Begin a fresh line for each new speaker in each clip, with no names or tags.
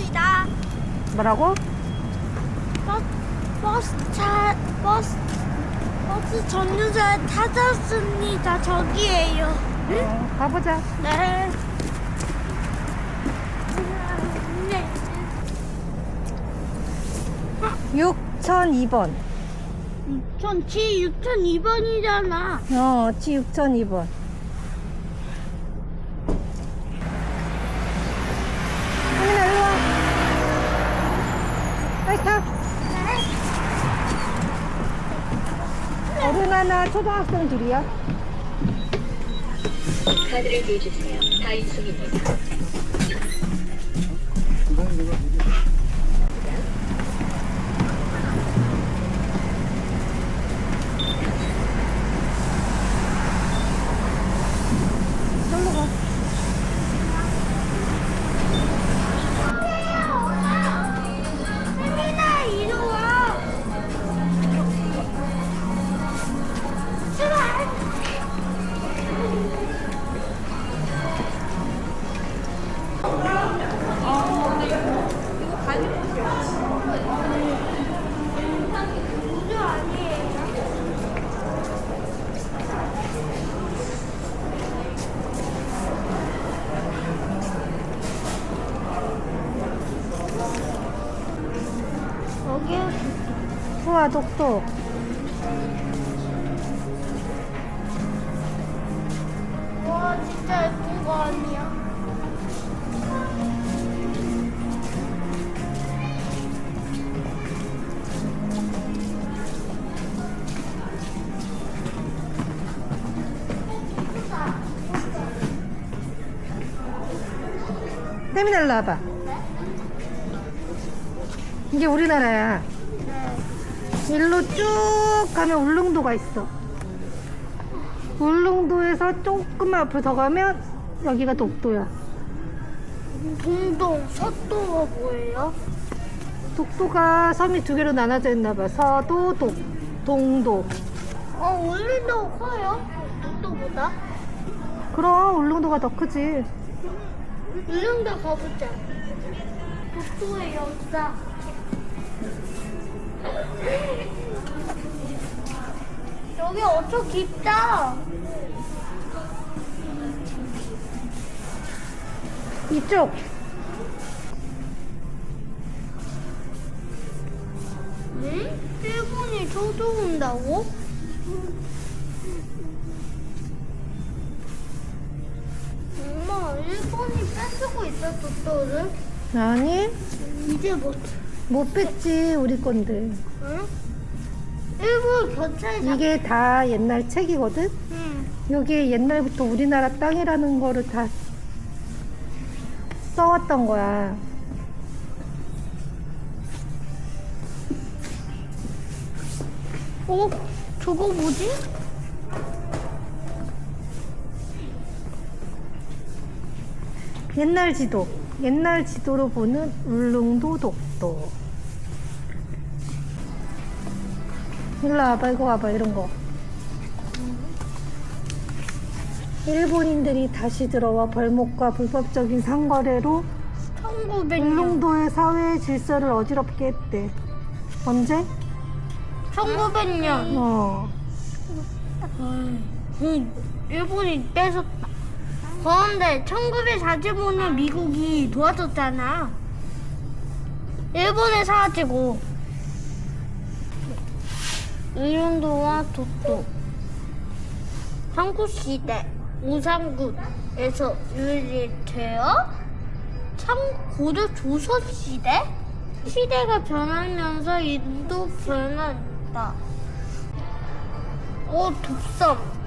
찾았습니다.
뭐라고?
버스, 버스 차, 버스, 버스 정류장에 찾았습니다. 저기에요.
어, 가보자.
네. 네.
6002번.
2007 6002번이잖아.
어, 지 6002번. 형민아, 일로 와. 빨리 타. 하나, 초등학생 둘이야.
카드를 대주세요. 다인승입니다.
독도.
와 진짜 예쁜 거 아니야?
태민아, 일로 와봐. 이게 우리나라야. 일로 쭉 가면 울릉도가 있어. 울릉도에서 조금만 앞으로 더 가면 여기가 독도야.
동동 서도가 뭐예요?
독도가 섬이 두 개로 나눠져 있나 봐. 서도, 독, 동도.
어 울릉도 커요? 독도보다?
그럼 울릉도가 더 크지.
울릉도 가보자. 독도의 역사. 여기 엄청 깊다.
이쪽.
응? 일본이 쳐들어온다고? 엄마, 일본이 뺏고 있어, 독도를?
아니,
이제 못.
못 뺐지, 우리 건데.
응? 경찰 잡.
이게 다 옛날 책이거든?
응.
여기에 옛날부터 우리나라 땅이라는 거를 다 써왔던 거야.
어? 저거 뭐지?
옛날 지도. 옛날 지도로 보는 울릉도 독도. 일로 와봐, 이거 와봐, 이런 거. 일본인들이 다시 들어와 벌목과 불법적인 상거래로
1900년.
울릉도의 사회 질서를 어지럽게 했대. 언제?
1900년.
어.
응, 일본이 뺏었다. 그런데 1945년 미국이 도와줬잖아. 일본에 사가지고. 울릉도와 독도. 삼국시대 우상국에서 유리되어 참 고려 조선시대? 시대가 변하면서 인도 변한다. 오 독섬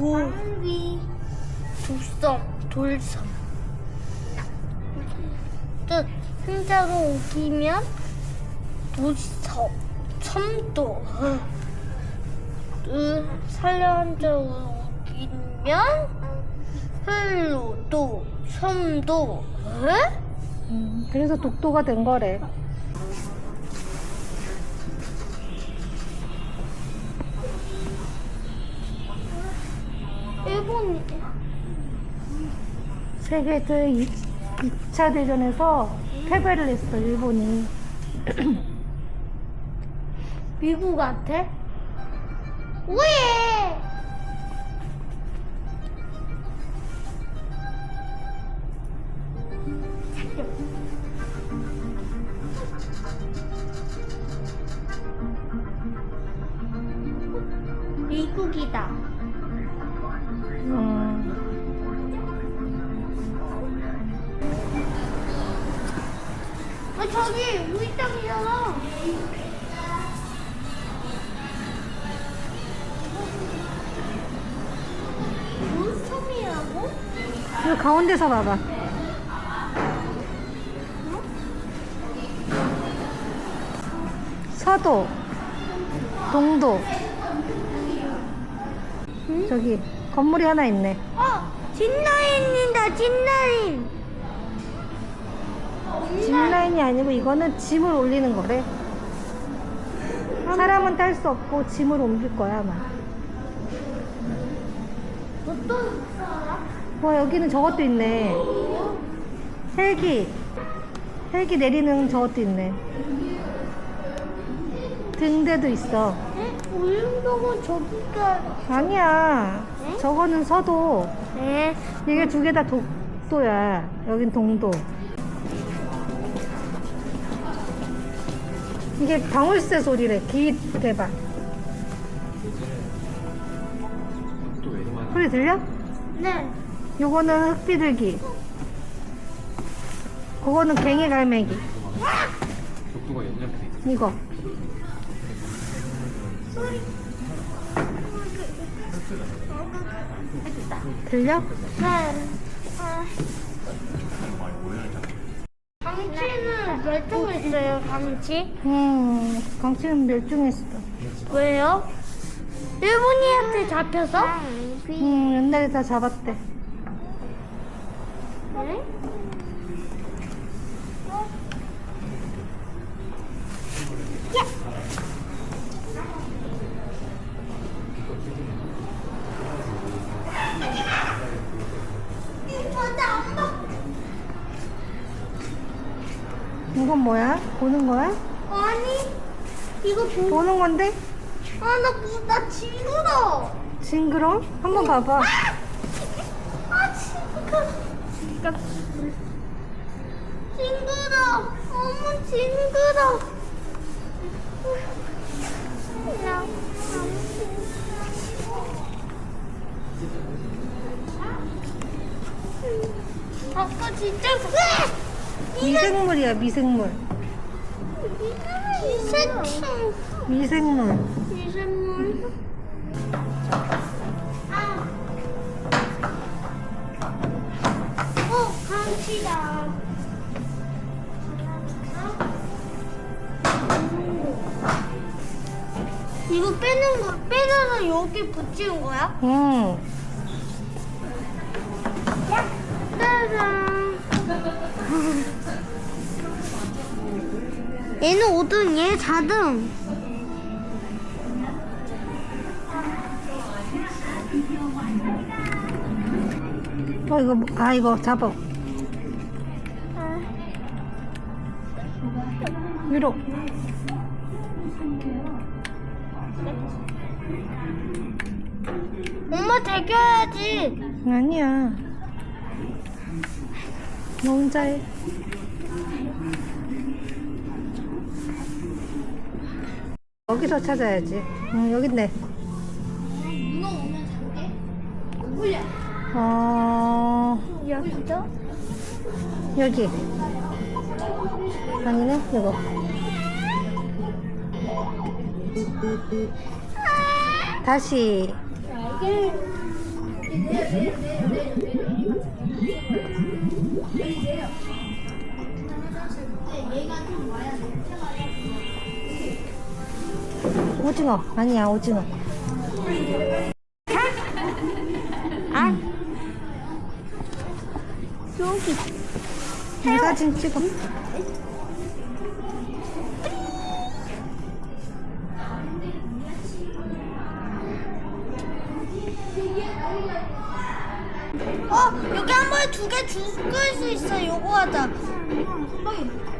돌위 독섬 돌섬 뜻 한자로 옮기면 도섬 섬도 으 살려 한자로 옮기면 흘로도 섬도 에?
음, 그래서 독도가 된 거래.
일본
세계 제 2차 대전에서 패배를 했어, 일본이.
미국 같아? 왜? 미국이다.
음,
아 저기 우리 땅이잖아. 무슨 섬이라고?
이 가운데서 봐봐. 서도, 동도. 저기 건물이 하나 있네.
어, 진라인이다, 진라인.
짚라인이 아니고 이거는 짐을 올리는 거래. 사람은 탈 수 없고 짐을 옮길 거야 아마.
어떤 사람?
와 여기는 저것도 있네. 헬기. 헬기 내리는 저것도 있네. 등대도 있어.
에? 울릉도고 저기가.
아니야. 저거는 서도.
네.
이게 두 개 다 독도야. 여긴 동도. 이게 방울새 소리래. 기 대박. 소리 들려?
네.
요거는 흑비둘기. 그거는 갱이 갈매기.
독도가 연장돼 있어.
이거. 들려?
네. 아. 강치는 멸종했어요, 강치.
음, 강치는 멸종했어.
왜요? 일본이한테 잡혀서?
음, 옛날에 다 잡았대.
네?
이건 뭐야? 보는 거야?
아니, 이거 보,
보는 건데?
아, 나, 징그러.
징그러? 한번 봐봐.
아, 징그러. 진짜. 징그러. 어머, 징그러. 나, 아까 진짜 으악!
미생물이야, 미생물.
이색충
미생물.
미생물 아. 어 강치다 이거 빼는 거 빼서 여기 붙이는 거야?
응.
얘는 5등 얘 4등
어, 이거, 뭐- 아, 이거 잡아. 위로.
엄마 대겨야지
아니야. 너 혼자 해. 여기서 찾아야지. 응, 여기 있네.
문어 오면? 누구야?
어,
여기죠?
여기. 아니네, 이거. 다시. 오징어. 아니야 오징어.
아. 여기
사진 찍어.
어 여기 한 번에 두 개 죽을 수 있어 요거 하자.
음,
음, 음.